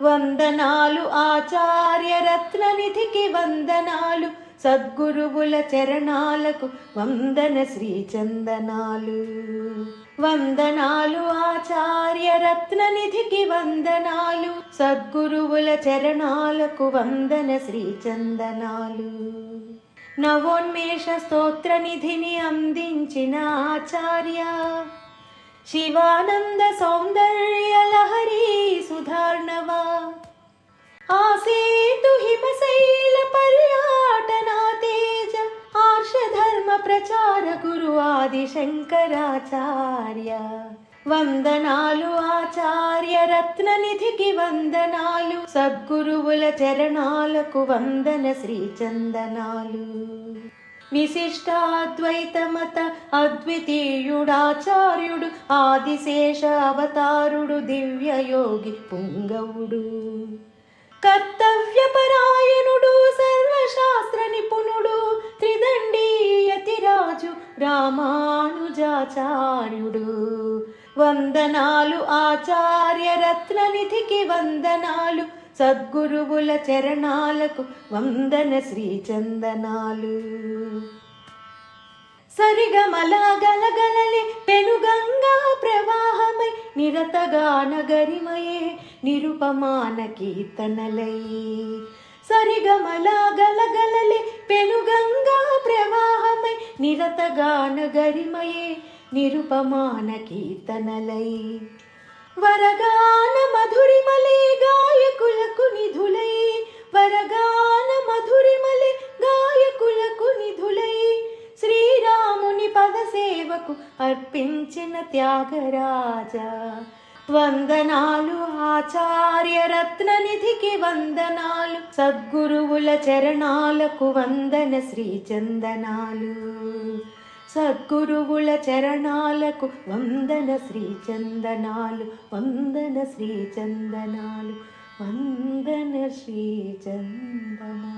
వందనాలు ఆచార్య రత్ననిధికి వందనాలు సద్గురువుల చరణాలకు వందన శ్రీ చందనాలు వందనాలు ఆచార్య రత్ననిధికి వందనాలు సద్గురువుల చరణాలకు వందన శ్రీ చందనాలు నవోన్మేష స్తోత్ర నిధిని అందించిన ఆచార్య శివానంద సౌందర్య ఆదిశంకరాచార్య. ఆది శంకరాచార్య వందనాలు ఆచార్య రత్ననిధికి వందనాలు. సద్గురువుల చరణాలకు వందన శ్రీచందనాలు. విశిష్టాద్వైతమత అద్వితీయుడాచార్యుడు ఆదిశేష అవతారుడు దివ్యయోగి పుంగవుడు. కర్తవ్యపరాయణుడు సర్వశ రామానుజాచార్యుడు. వందనాలు ఆచార్య రత్ననిధికి వందనాలు. సద్గురువుల చరణాలకు వందన శ్రీ చందనాలు గలగలలే పెనుగంగా ప్రవాహమై నిరతగాన గరిమయే నిరుపమాన కీర్తనలై. సరిగమల గలగలలే పెనుగంగా నిరతగాన గరిమయే నిరుపమాన కీర్తనలై. వరగాన మధురిమలే గాయకులకు నిధులై. వరగాన మధురిమలే గాయకులకు నిధులై. శ్రీరాముని పదసేవకు అర్పించిన త్యాగరాజా. వందనాలు ఆచార్య రత్ననిధికి వందనాలు సద్గురువుల చరణాలకు వందన శ్రీ చందనాలు సద్గురువుల చరణాలకు వందన శ్రీ చందనాలు వందన శ్రీ చందనాలు వందన శ్రీచందనాలు.